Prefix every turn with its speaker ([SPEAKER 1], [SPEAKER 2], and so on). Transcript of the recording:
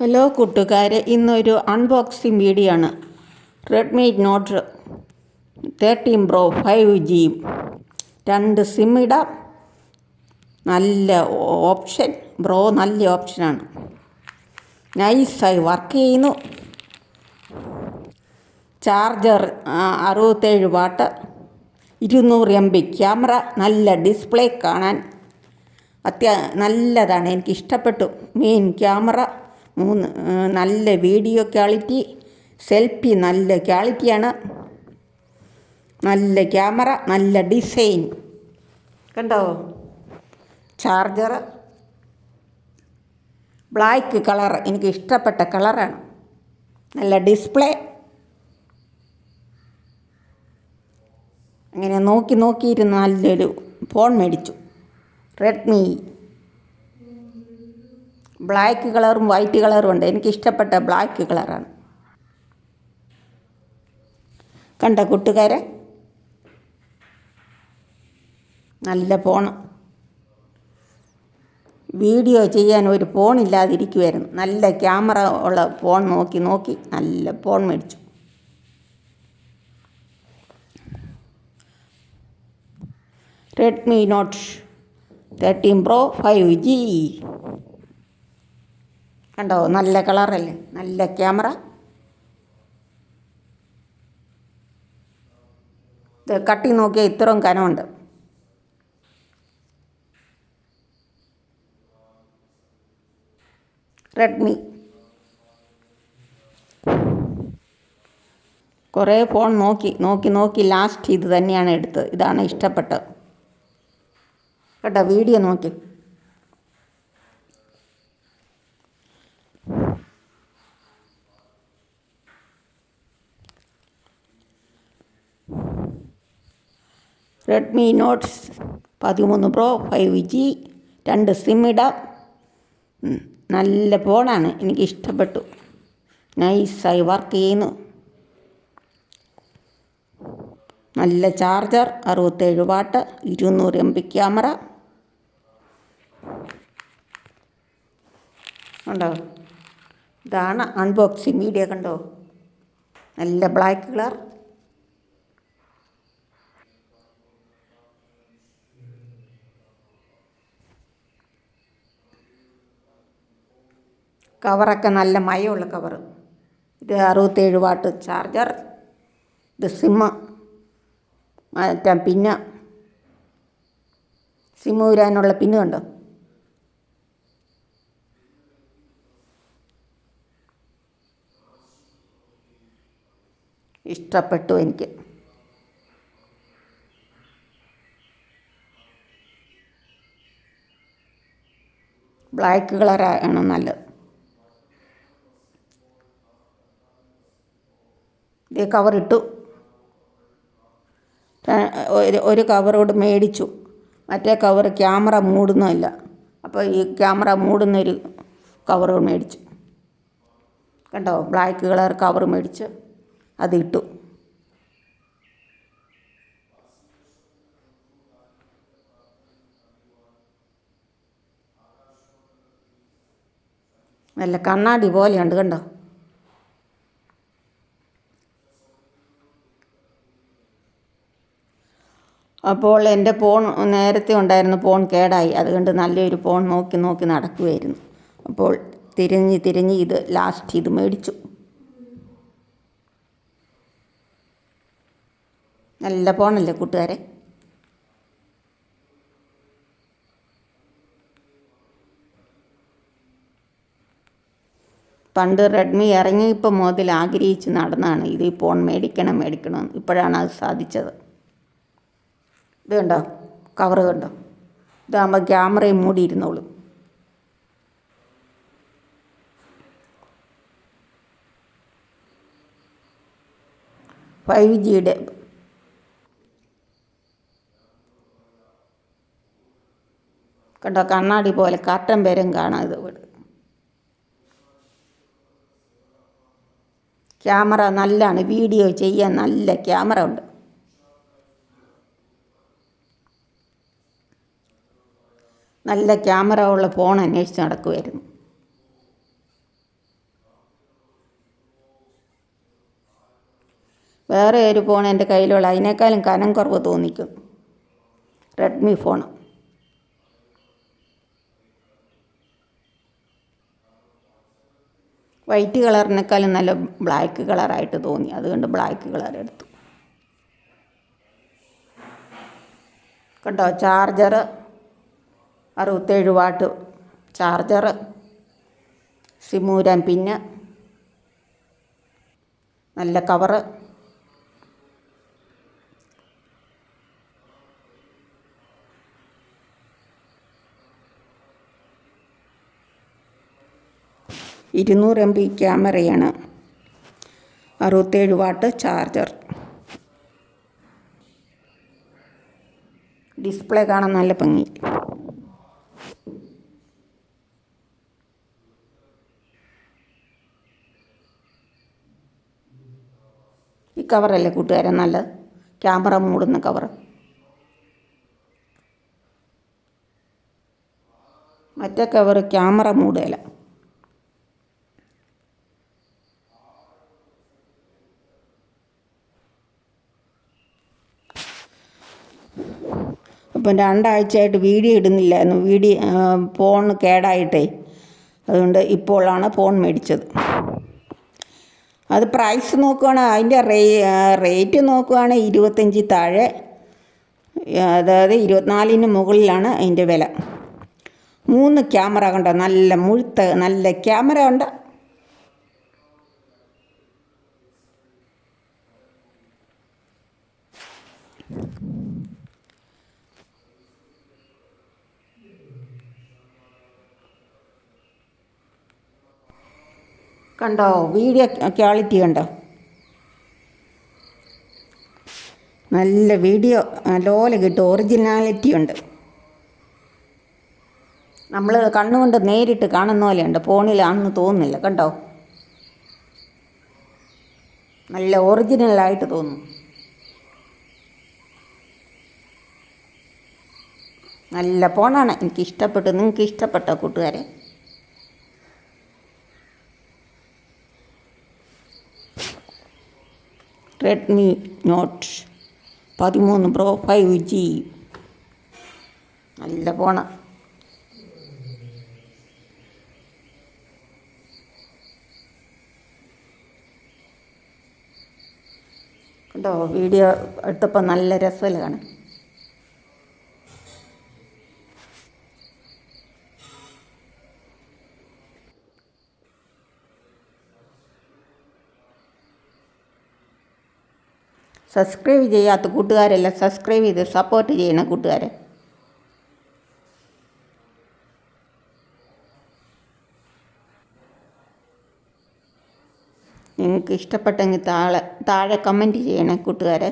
[SPEAKER 1] Hello കൂട്ടുകാരെ. ഇന്നൊരു unboxing video ആണ്. Redmi Note thirteen pro five ജിയും രണ്ട് സിം ഇടാം. നല്ല ഓപ്ഷൻ ബ്രോ നല്ല ഓപ്ഷനാണ് നൈസായി വർക്ക് ചെയ്യുന്നു. ചാർജർ അറുപത്തേഴ് വാട്ട്. ഇരുന്നൂറ് എം ബി ക്യാമറ നല്ല ഡിസ്പ്ലേ കാണാൻ. അത്യാ നല്ലതാണ്. എനിക്ക് ഇഷ്ടപ്പെട്ടു മെയിൻ ക്യാമറ മൂന്ന് നല്ല വീഡിയോ ക്വാളിറ്റി സെൽഫി നല്ല ക്വാളിറ്റിയാണ്. നല്ല ക്യാമറ നല്ല ഡിസൈൻ. കണ്ടോ? ചാർജർ. ബ്ലാക്ക് കളർ എനിക്ക് ഇഷ്ടപ്പെട്ട കളറാണ്. നല്ല ഡിസ്പ്ലേ. അങ്ങനെ നോക്കി നോക്കിയിരുന്ന് നല്ലൊരു ഫോൺ മേടിച്ചു. റെഡ്മി ബ്ലാക്ക് കളറും വൈറ്റ് കളറും ഉണ്ട്. എനിക്ക് ഇഷ്ടപ്പെട്ട ബ്ലാക്ക് കളറാണ് കണ്ട കൂട്ടുകാരെ? നല്ല ഫോണ് വീഡിയോ ചെയ്യാൻ ഒരു ഫോണില്ലാതിരിക്കുമായിരുന്നു നല്ല ക്യാമറ ഉള്ള ഫോൺ നോക്കി നോക്കി നല്ല ഫോൺ മേടിച്ചു. Redmi Note thirteen pro five G കണ്ടോ? നല്ല കളറല്ലേ? നല്ല ക്യാമറ. ഇത് കട്ടി നോക്കിയാൽ ഇത്രയും കനമുണ്ട്. റെഡ്മി കുറേ ഫോൺ നോക്കി നോക്കി നോക്കി ലാസ്റ്റ് ഇത് തന്നെയാണ് എടുത്തത് ഇതാണ് ഇഷ്ടപ്പെട്ടത്. കേട്ടോ വീഡിയോ നോക്കി. റെഡ്മി നോട്ട് പതിമൂന്ന് പ്രോ ഫൈവ് ജി രണ്ട് സിം ഇടാം. നല്ല ഫോണാണ് എനിക്ക് ഇഷ്ടപ്പെട്ടു. നൈസായി വർക്ക് ചെയ്യുന്നു. നല്ല ചാർജർ അറുപത്തേഴ് വാട്ട് ഇരുന്നൂറ് എം പി ക്യാമറ ഉണ്ടോ ഇതാണ് അൺബോക്സിങ് വീഡിയോ കണ്ടോ? നല്ല ബ്ലാക്ക് കളർ കവറൊക്കെ നല്ല മയമുള്ള കവർ. ഇത് അറുപത്തേഴ് വാട്ട് ചാർജർ ഇത് സിമ്മ മാറ്റാം പിന്നെ സിമ്മ് ഊരാനുള്ള പിന്ന് കണ്ടോ? ഇഷ്ടപ്പെട്ടു എനിക്ക്. ബ്ലാക്ക് കളറാണ് നല്ലത്. ഇട്ടു. ഒരു ഒരു കവറോട് മേടിച്ചു. മറ്റേ കവർ ക്യാമറ മൂടുന്നില്ല അപ്പോൾ ഈ ക്യാമറ മൂടുന്നൊരു കവർ മേടിച്ചു. കണ്ടോ? ബ്ലാക്ക് കളർ കവർ മേടിച്ച് അതിട്ടു. നല്ല കണ്ണാടി പോലെയുണ്ട് കണ്ടോ? അപ്പോൾ എന്റെ ഫോൺ നേരത്തെ ഉണ്ടായിരുന്ന ഫോൺ കേടായി. അതുകൊണ്ട് നല്ലൊരു ഫോൺ നോക്കി നോക്കി നടക്കുമായിരുന്നു അപ്പോൾ തിരിഞ്ഞ് തിരിഞ്ഞ് ഇത് ലാസ്റ്റ് ഇത് മേടിച്ചു. നല്ല ഫോണല്ലേ കൂട്ടുകാരെ? പണ്ട് റെഡ്മി ഇറങ്ങിയപ്പോൾ മുതൽ ആഗ്രഹിച്ച് നടന്നാണ് ഇത് ഫോൺ മേടിക്കണം മേടിക്കണമെന്ന്. ഇപ്പോഴാണ് അത് സാധിച്ചത്. ഇത് കണ്ടോ കവർ കണ്ടോ ഇതാകുമ്പോൾ ക്യാമറയും മൂടിയിരുന്നോളൂ. ഫൈവ് ജിയുടെ കണ്ടോ? കണ്ണാടി പോലെ കാറ്റം പേരും കാണാം ഇത് ഇവിടെ. ക്യാമറ നല്ലതാണ് വീഡിയോ ചെയ്യാൻ നല്ല ക്യാമറ ഉണ്ട്. നല്ല ക്യാമറ ഉള്ള ഫോൺ അന്വേഷിച്ച് നടക്കുമായിരുന്നു വേറെ ഒരു ഫോൺ എന്റെ കയ്യിലുള്ള അതിനേക്കാളും കനം കുറവ് തോന്നിക്കും. റെഡ്മി ഫോൺ വൈറ്റ് കളറിനേക്കാളും നല്ല ബ്ലാക്ക് കളറായിട്ട് തോന്നി. അതുകൊണ്ട് ബ്ലാക്ക് കളർ എടുത്തു. കണ്ടോ ചാർജർ അറുപത്തേഴ് വാട്ട്. ചാർജർ സിമൂരാൻ പിന്ന്. നല്ല കവറ് ഇരുന്നൂറ് എം ബി ക്യാമറയാണ്. അറുപത്തേഴ് വാട്ട് ചാർജർ. ഡിസ്പ്ലേ കാണാൻ നല്ല ഭംഗി. ഈ കവറല്ലേ കൂട്ടുകാരൻ നല്ലത് ക്യാമറ മൂടുന്ന കവർ. മറ്റേ കവർ ക്യാമറ മൂടുകയില്ല അപ്പം രണ്ടാഴ്ചയായിട്ട് വീഡിയോ ഇടുന്നില്ലായിരുന്നു വീഡിയോ ഫോൺ കേടായിട്ടേ. അതുകൊണ്ട് ഇപ്പോഴാണ് ഫോൺ മേടിച്ചത്. അത് പ്രൈസ് നോക്കുവാണെങ്കിൽ അതിന്റെ റേ റേറ്റ് നോക്കുവാണെങ്കിൽ ഇരുപത്തഞ്ച് താഴെ. അതായത് ഇരുപത്തിനാലിന് മുകളിലാണ് അതിന്റെ വില. മൂന്ന് ക്യാമറ കണ്ടോ? നല്ല മുഴുത്ത നല്ല ക്യാമറ ഉണ്ട്. കണ്ടോ? വീഡിയോ ക്വാളിറ്റി കണ്ടോ? നല്ല വീഡിയോ നല്ലപോലെ കിട്ടും. ഒറിജിനാലിറ്റി ഉണ്ട്. നമ്മൾ കണ്ണുകൊണ്ട് നേരിട്ട് കാണുന്ന പോലെയുണ്ട് ഫോണിലാണെന്ന് തോന്നുന്നില്ല. കണ്ടോ? നല്ല ഒറിജിനലായിട്ട് തോന്നും. നല്ല ഫോണാണ്. എനിക്ക് ഇഷ്ടപ്പെട്ടു നിങ്ങൾക്ക് ഇഷ്ടപ്പെട്ട കൂട്ടുകാരെ റെഡ്മി നോട്ട് പതിമൂന്ന് പ്രോ ഫൈവ് ജി നല്ല പോണ കണ്ടോ വീഡിയോ എടുത്തപ്പോൾ നല്ല രസമല്ലേ കാണാൻ? സബ്സ്ക്രൈബ് ചെയ്യാത്ത കൂട്ടുകാരെല്ലാം സബ്സ്ക്രൈബ് ചെയ്ത് സപ്പോർട്ട് ചെയ്യണം കൂട്ടുകാരെ. നിങ്ങൾക്ക് ഇഷ്ടപ്പെട്ടെങ്കിൽ താഴെ താഴെ കമന്റ് ചെയ്യണേ കൂട്ടുകാരെ.